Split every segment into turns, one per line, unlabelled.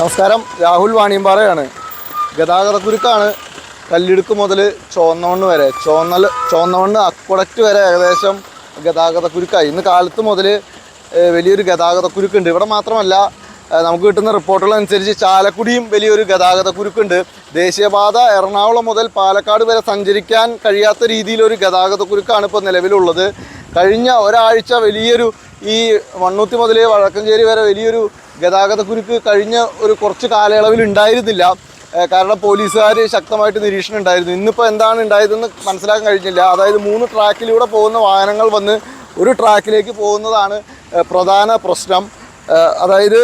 നമസ്കാരം. രാഹുൽ വാണിയമ്പാറയാണ്. ഗതാഗതക്കുരുക്കാണ് കല്ലിടുക്ക് മുതൽ ചോന്നോണ് വരെ. ചോന്നൽ ചോന്നോണ് അക്കുടക്റ്റ് വരെ ഏകദേശം ഗതാഗതക്കുരുക്കായി ഇന്ന് കാലത്ത് മുതൽ വലിയൊരു ഗതാഗതക്കുരുക്കുണ്ട് ഇവിടെ മാത്രമല്ല നമുക്ക് കിട്ടുന്ന റിപ്പോർട്ടുകൾ അനുസരിച്ച് ചാലക്കുടിയും വലിയൊരു ഗതാഗതക്കുരുക്കുണ്ട് ദേശീയപാത എറണാകുളം മുതൽ പാലക്കാട് വരെ സഞ്ചരിക്കാൻ കഴിയാത്ത രീതിയിലൊരു ഗതാഗതക്കുരുക്കാണ് ഇപ്പോൾ നിലവിലുള്ളത്. കഴിഞ്ഞ ഒരാഴ്ച വലിയൊരു ഈ മണ്ണൂത്തി മുതൽ വഴക്കഞ്ചേരി വരെ വലിയൊരു ഗതാഗതക്കുരുക്ക് കഴിഞ്ഞ ഒരു കുറച്ച് കാലയളവിൽ ഉണ്ടായിരുന്നില്ല. കാരണം പോലീസുകാർ ശക്തമായിട്ട് നിരീക്ഷണം ഉണ്ടായിരുന്നു. ഇന്നിപ്പോൾ എന്താണ് ഉണ്ടായതെന്ന് മനസ്സിലാക്കാൻ കഴിഞ്ഞില്ല. അതായത് മൂന്ന് ട്രാക്കിലൂടെ പോകുന്ന വാഹനങ്ങൾ വന്ന് ഒരു ട്രാക്കിലേക്ക് പോകുന്നതാണ് പ്രധാന പ്രശ്നം. അതായത്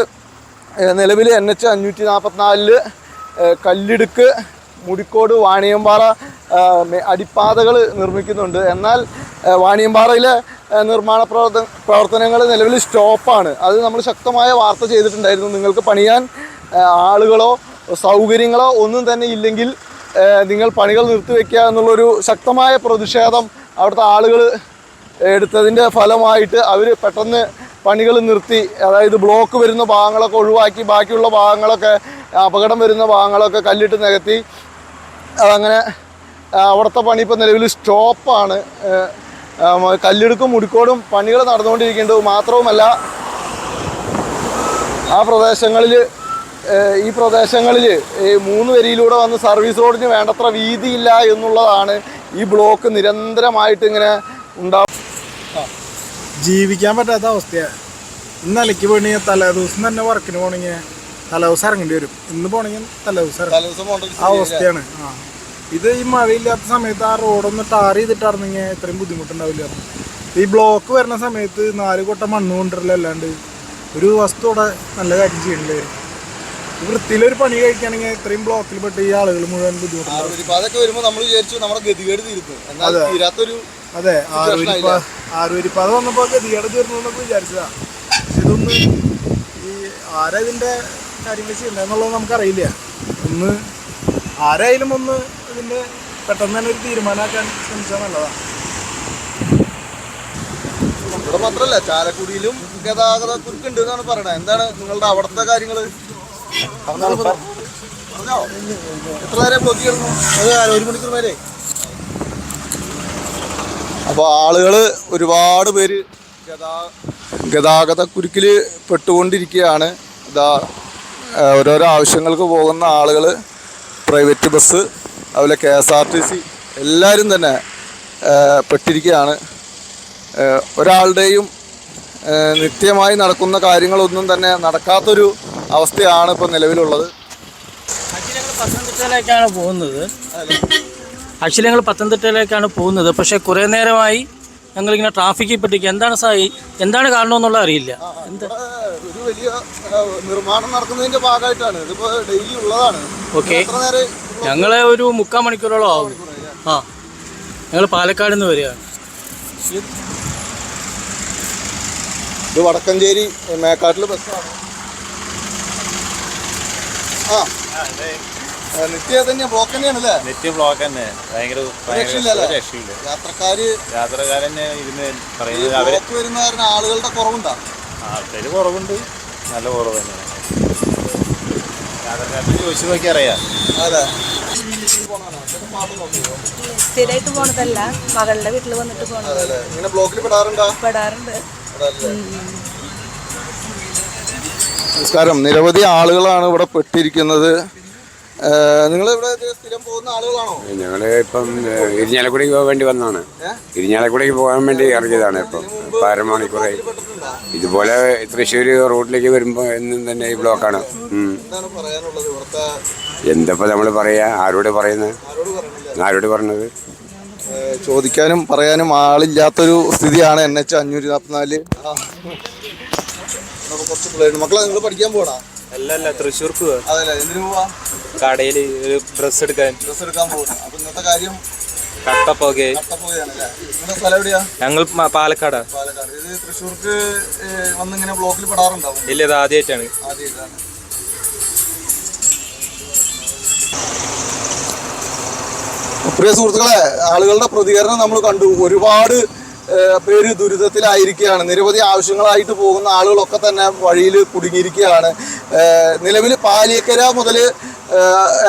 നിലവിൽ എൻ എച്ച് അഞ്ഞൂറ്റി നാൽപ്പത്തിനാലിൽ കല്ലിടുക്ക് മുടിക്കോട് വാണിയമ്പാറ അടിപ്പാതകൾ നിർമ്മിക്കുന്നുണ്ട്. എന്നാൽ വാണിയമ്പാറയിലെ നിർമ്മാണ പ്രവർത്തന പ്രവർത്തനങ്ങൾ നിലവിൽ സ്റ്റോപ്പാണ്. അത് നമ്മൾ ശക്തമായ വാർത്ത ചെയ്തിട്ടുണ്ടായിരുന്നു. നിങ്ങൾക്ക് പണിയാൻ ആളുകളോ സൗകര്യങ്ങളോ ഒന്നും തന്നെ ഇല്ലെങ്കിൽ നിങ്ങൾ പണികൾ നിർത്തിവെക്കുക എന്നുള്ളൊരു ശക്തമായ പ്രതിഷേധം അവിടുത്തെ ആളുകൾ എടുത്തതിന്റെ ഫലമായിട്ട് അവർ പെട്ടെന്ന് പണികൾ നിർത്തി. അതായത് ബ്ലോക്ക് വരുന്ന ഭാഗങ്ങളൊക്കെ ഒഴിവാക്കി ബാക്കിയുള്ള ഭാഗങ്ങളൊക്കെ അപകടം വരുന്ന ഭാഗങ്ങളൊക്കെ കല്ലിട്ട് നികത്തി. അതങ്ങനെ അവിടുത്തെ പണി ഇപ്പോൾ നിലവിൽ സ്റ്റോപ്പാണ്. കല്ലിടുക്കും മുടിക്കോടും പണികൾ നടന്നുകൊണ്ടിരിക്കുന്നുണ്ട്. മാത്രവുമല്ല ആ പ്രദേശങ്ങളിൽ ഈ പ്രദേശങ്ങളിൽ മൂന്ന് വരിയിലൂടെ വന്ന് സർവീസ് റോഡിന് വേണ്ടത്ര വീതിയില്ല എന്നുള്ളതാണ് ഈ ബ്ലോക്ക് നിരന്തരമായിട്ട് ഇങ്ങനെ ഉണ്ടാവും
ജീവിക്കാൻ പറ്റാത്ത അവസ്ഥയാണ് ഇന്ന് അലക്ക് പോണെങ്കിൽ തലേ ദിവസം തന്നെ വർക്കിന് പോകണമെങ്കിൽ തലേ ദിവസം ഇറങ്ങേണ്ടി വരും. ഇന്ന് പോകണമെങ്കിൽ തലേ ദിവസം അവസ്ഥയാണ്. ആ. ഇത് ഈ മഴയില്ലാത്ത സമയത്ത് ആ റോഡൊന്ന് ടാർ ചെയ്തിട്ടായിരുന്നെങ്കിൽ ഇത്രയും ബുദ്ധിമുട്ടുണ്ടാവില്ല. ഈ ബ്ലോക്ക് വരുന്ന സമയത്ത് നാല് കൊട്ട മണ്ണ് അല്ലാണ്ട് ഒരു വസ്തു ഇവിടെ നല്ല കാര്യം ചെയ്യണ്ടേ വൃത്തിയിലൊരു പണി കഴിക്കുകയാണെങ്കിൽ ഇത്രയും ബ്ലോക്കിൽ പെട്ട് ഈ ആളുകൾ മുഴുവൻ ബുദ്ധിമുട്ടുണ്ടാവും.
അതൊക്കെ വരുമ്പോൾ നമ്മൾ വിചാരിച്ചു നമ്മുടെ ഗതികേട് തീരുന്നു എന്നാൽ തീരാത്തൊരു
അതെ ആറുവരിപ്പ ആറുവരിപ്പാത വന്നപ്പോ ഗതികേട് തീർന്നു എന്നൊക്കെ വിചാരിച്ചതാ. പക്ഷെ ഇതൊന്ന് ഈ ആരാ ഇതിന്റെ കാര്യങ്ങൾ ചെയ്യുന്നതെന്നുള്ളത് നമുക്കറിയില്ല. ഒന്ന് ആരായാലും ഒന്ന് ഇതിന്റെ പെട്ടെന്ന് തന്നെ ഒരു തീരുമാനമാക്കാൻ ശ്രമിച്ചാൽ നല്ലതാ.
ഇവിടെ മാത്രല്ല ചാലക്കുടിയിലും ഗതാഗത കുരുക്കുണ്ട് എന്നാണ് പറയണത് എന്താണ് നിങ്ങളുടെ അവിടുത്തെ കാര്യങ്ങൾ പറഞ്ഞോ? എത്ര നേരം ബ്ലോക്ക് ചെയ്യുന്നു ഒരു മണിക്കൂർ വരെ അപ്പോൾ ആളുകൾ ഒരുപാട് പേര് ഗതാ ഗതാഗത കുരുക്കിൽ പെട്ടുകൊണ്ടിരിക്കുകയാണ്. ഇതാ ഓരോരോ ആവശ്യങ്ങൾക്ക് പോകുന്ന ആളുകൾ പ്രൈവറ്റ് ബസ് അതുപോലെ K S R T C എല്ലാവരും തന്നെ പെട്ടിരിക്കുകയാണ്. ഒരാളുടെയും നിത്യമായി നടക്കുന്ന കാര്യങ്ങളൊന്നും തന്നെ നടക്കാത്തൊരു അവസ്ഥയാണ് ഇപ്പോൾ നിലവിലുള്ളത്.
പത്തനംതിട്ടയിലേക്കാണ് പോകുന്നത്. ആക്ച്വലി ഞങ്ങൾ പത്തനംതിട്ടയിലേക്കാണ് പോകുന്നത്. പക്ഷേ കുറേ നേരമായി ഞങ്ങളിങ്ങനെ ട്രാഫിക്കിൽ പെട്ടിരിക്കുക എന്താണ് സാ എന്താണ് കാരണമെന്നുള്ളത് അറിയില്ല. എന്ത്
വലിയ നിർമ്മാണം നടക്കുന്നതിന്റെ ഭാഗമായിട്ടാണ്. ഇതിപ്പോ ഡെയിലി ഉള്ളതാണ്.
ഓക്കെ
എത്ര നേരം
ഞങ്ങൾ ഒരു മുക്കാൽ മണിക്കൂറോളം ആവും. ആ. ഞങ്ങൾ പാലക്കാട് നിന്ന് വരികയാണ്.
ഇത് വടക്കഞ്ചേരി മേക്കാട്ടിൽ ബസ്സാണ്. ആ. നിത്യ തന്നെയാ ബ്ലോക്ക് തന്നെയാണല്ലേ
നെറ്റ് ബ്ലോക്ക് തന്നെ. ഭയങ്കര ഭയങ്കര
രക്ഷയില്ലല്ലേ?
ഒരു രക്ഷയില്ല.
യാത്രക്കാര്
യാത്രക്കാരനെ ഇരുന്ന്
ഈ
പറയുന്നത് അവർ
ബ്ലോക്ക് വരുന്ന കാരണം ആളുകളുടെ കുറവുണ്ടാ?
ആൾക്കാര് കുറവുണ്ട്. നല്ല കുറവ് തന്നെയാണ്. ചോദിച്ചു നോക്കി അറിയാം.
അതെ.
സ്ഥിരമായിട്ട് പോണതല്ല. മകളുടെ വീട്ടിൽ വന്നിട്ട് പോണത്.
ബ്ലോക്കിൽ പെടാറുണ്ടോ?
പെടാറുണ്ട്.
നമസ്കാരം. നിരവധി ആളുകളാണ് ഇവിടെ പെട്ടിരിക്കുന്നത്. നിങ്ങൾ ഇവിടെ സ്ഥിരം പോകുന്ന ആളുകളാണോ?
ഞങ്ങൾ ഇപ്പം ഇരിഞ്ഞാലക്കുടിക്ക് പോകാൻ വേണ്ടി വന്നാണ് ഇരിഞ്ഞാലക്കുടിക്ക് പോകാൻ വേണ്ടി ഇറങ്ങിയതാണ് ഇപ്പം. ഇപ്പം അരമണിക്കൂറായി. ഇതുപോലെ തൃശ്ശൂർ റോഡിലേക്ക് വരുമ്പോൾ എന്നും തന്നെ ഈ ബ്ലോക്കാണ്. എന്തപ്പോൾ നമ്മൾ പറയാ? ആരോട് പറയുന്നത്
ആരോട്
പറഞ്ഞത്?
ചോദിക്കാനും പറയാനും ആളില്ലാത്തൊരു സ്ഥിതിയാണ് എൻ എച്ച് അഞ്ഞൂറ്റി നാൽപ്പത്തിനാല് പിള്ളേരുണ്ട്. മക്കളെ നിങ്ങൾ പഠിക്കാൻ പോടാ
അല്ല അല്ല തൃശ്ശൂർക്ക് പോവാ.
അതല്ല എന്തിനു പോവാ?
കടയിൽ ഒരു ഡ്രസ് എടുക്കാൻ.
ഡ്രസ് എടുക്കാൻ പോകുന്നു. അപ്പൊ ഇന്നത്തെ കാര്യം എവിടെയാ?
ഞങ്ങൾ പാലക്കാട്.
പാലക്കാട്. ഇത് തൃശ്ശൂർക്ക് വന്ന് വന്നിങ്ങനെ ബ്ലോക്കിൽ പെടാറുണ്ടാവും.
ഇല്ല ഇത് ആദ്യമായിട്ടാണ്
ആദ്യമായിട്ടാണ് പ്രിയ സുഹൃത്തുക്കളെ ആളുകളുടെ പ്രതികരണം നമ്മൾ കണ്ടു. ഒരുപാട് പേര് ദുരിതത്തിലായിരിക്കുകയാണ്. നിരവധി ആവശ്യങ്ങളായിട്ട് പോകുന്ന ആളുകളൊക്കെ തന്നെ വഴിയിൽ കുടുങ്ങിയിരിക്കുകയാണ്. നിലവിൽ പാലിയക്കര മുതൽ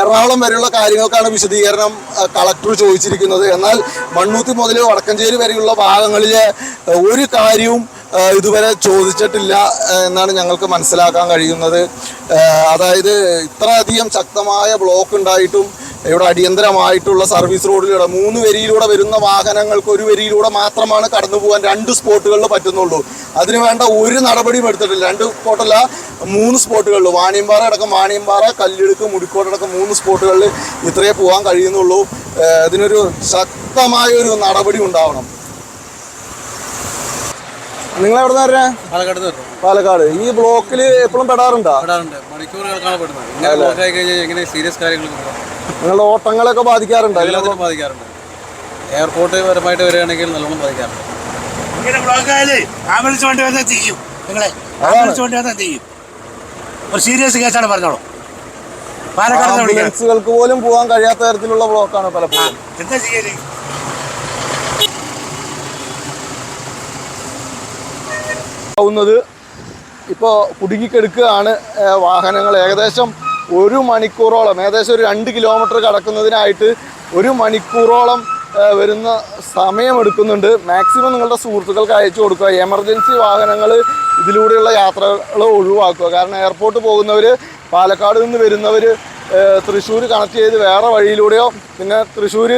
എറണാകുളം വരെയുള്ള കാര്യങ്ങൾക്കാണ് വിശദീകരണം കളക്ടർ ചോദിച്ചിരിക്കുന്നത്. എന്നാൽ മണ്ണൂത്തി മുതൽ വടക്കഞ്ചേരി വരെയുള്ള ഭാഗങ്ങളിൽ ഒരു കാര്യവും ഇതുവരെ ചോദിച്ചിട്ടില്ല എന്നാണ് ഞങ്ങൾക്ക് മനസ്സിലാക്കാൻ കഴിയുന്നത്. അതായത് ഇത്രയധികം ശക്തമായ ബ്ലോക്ക് ഉണ്ടായിട്ടും ഇവിടെ അടിയന്തരമായിട്ടുള്ള സർവീസ് റോഡിലൂടെ മൂന്ന് വരിയിലൂടെ വരുന്ന വാഹനങ്ങൾക്ക് ഒരു വരിയിലൂടെ മാത്രമാണ് കടന്നു പോകാൻ രണ്ട് സ്പോട്ടുകളിൽ പറ്റുന്നുള്ളൂ. അതിനുവേണ്ട ഒരു നടപടിയും എടുത്തിട്ടില്ല. രണ്ട് സ്പോട്ടല്ല മൂന്ന് സ്പോട്ടുകളിൽ വാണിയമ്പാറ അടക്കം വാണിയമ്പാറ കല്ലിടുക്ക് മുടിക്കോട് അടക്കം മൂന്ന് സ്പോട്ടുകളിൽ ഇത്രയേ പോകാൻ കഴിയുന്നുള്ളൂ. ഇതിനൊരു ശക്തമായ ഒരു നടപടി ഉണ്ടാവണം. നിങ്ങൾ എവിടെ നിന്ന്
പാലക്കാട്
പാലക്കാട്. ഈ ബ്ലോക്കിൽ എപ്പോഴും പെടാറുണ്ടോ?
സീരിയസ്
നിങ്ങളുടെ ഓട്ടങ്ങളൊക്കെ ബാധിക്കാറുണ്ടോ?
ബാധിക്കാറുണ്ട്. എയർപോർട്ട് പരമായിട്ട് വരികയാണെങ്കിൽ നല്ലോണം ബാധിക്കാറുണ്ട്.
ആംബുലൻസ് വണ്ടി വന്നാൽ ചെയ്യും. നിങ്ങളെ ആംബുലൻസ് വണ്ടി വന്നാൽ ചെയ്യും. ഒരു സീരിയസ് കേസാണ് പറഞ്ഞോളൂ. പാലക്കാട്
പോലും പോകാൻ കഴിയാത്ത തരത്തിലുള്ള ബ്ലോക്കാണ് പലപ്പോഴും.
എന്താ ചെയ്യൽ?
ആവുന്നത് ഇപ്പോൾ കുടുങ്ങിക്കെടുക്കുകയാണ് വാഹനങ്ങൾ. ഏകദേശം ഒരു മണിക്കൂറോളം ഏകദേശം ഒരു രണ്ട് കിലോമീറ്റർ കടക്കുന്നതിനായിട്ട് ഒരു മണിക്കൂറോളം വരുന്ന സമയമെടുക്കുന്നുണ്ട്. മാക്സിമം നിങ്ങളുടെ സുഹൃത്തുക്കൾക്ക് അയച്ചു കൊടുക്കുക. എമർജൻസി വാഹനങ്ങൾ ഇതിലൂടെയുള്ള യാത്രകൾ ഒഴിവാക്കുക. കാരണം എയർപോർട്ട് പോകുന്നവർ പാലക്കാട് നിന്ന് വരുന്നവർ തൃശ്ശൂർ കണക്ട് ചെയ്ത് വേറെ വഴിയിലൂടെയോ പിന്നെ തൃശ്ശൂർ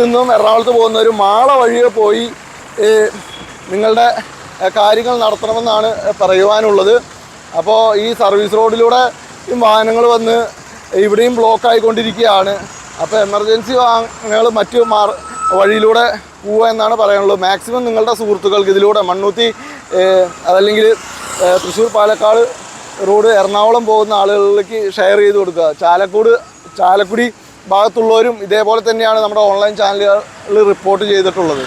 നിന്നും എറണാകുളത്ത് പോകുന്നവർ മാള വഴിയോ പോയി നിങ്ങളുടെ കാര്യങ്ങൾ നടത്തണമെന്നാണ് പറയുവാനുള്ളത്. അപ്പോൾ ഈ സർവീസ് റോഡിലൂടെ ഈ വാഹനങ്ങൾ വന്ന് ഇവിടെയും ബ്ലോക്ക് ആയിക്കൊണ്ടിരിക്കുകയാണ്. അപ്പോൾ എമർജൻസി വാഹനങ്ങൾ മറ്റു മാർ വഴിയിലൂടെ പോവുക എന്നാണ് പറയാനുള്ളത്. മാക്സിമം നിങ്ങളുടെ സുഹൃത്തുക്കൾക്ക് ഇതിലൂടെ മണ്ണൂത്തി അതല്ലെങ്കിൽ തൃശ്ശൂർ പാലക്കാട് റോഡ് എറണാകുളം പോകുന്ന ആളുകളിലേക്ക് ഷെയർ ചെയ്ത് കൊടുക്കുക. ചാലക്കൂട് ചാലക്കുടി ഭാഗത്തുള്ളവരും ഇതേപോലെ തന്നെയാണ് നമ്മുടെ ഓൺലൈൻ ചാനലുകളിൽ റിപ്പോർട്ട് ചെയ്തിട്ടുള്ളത്.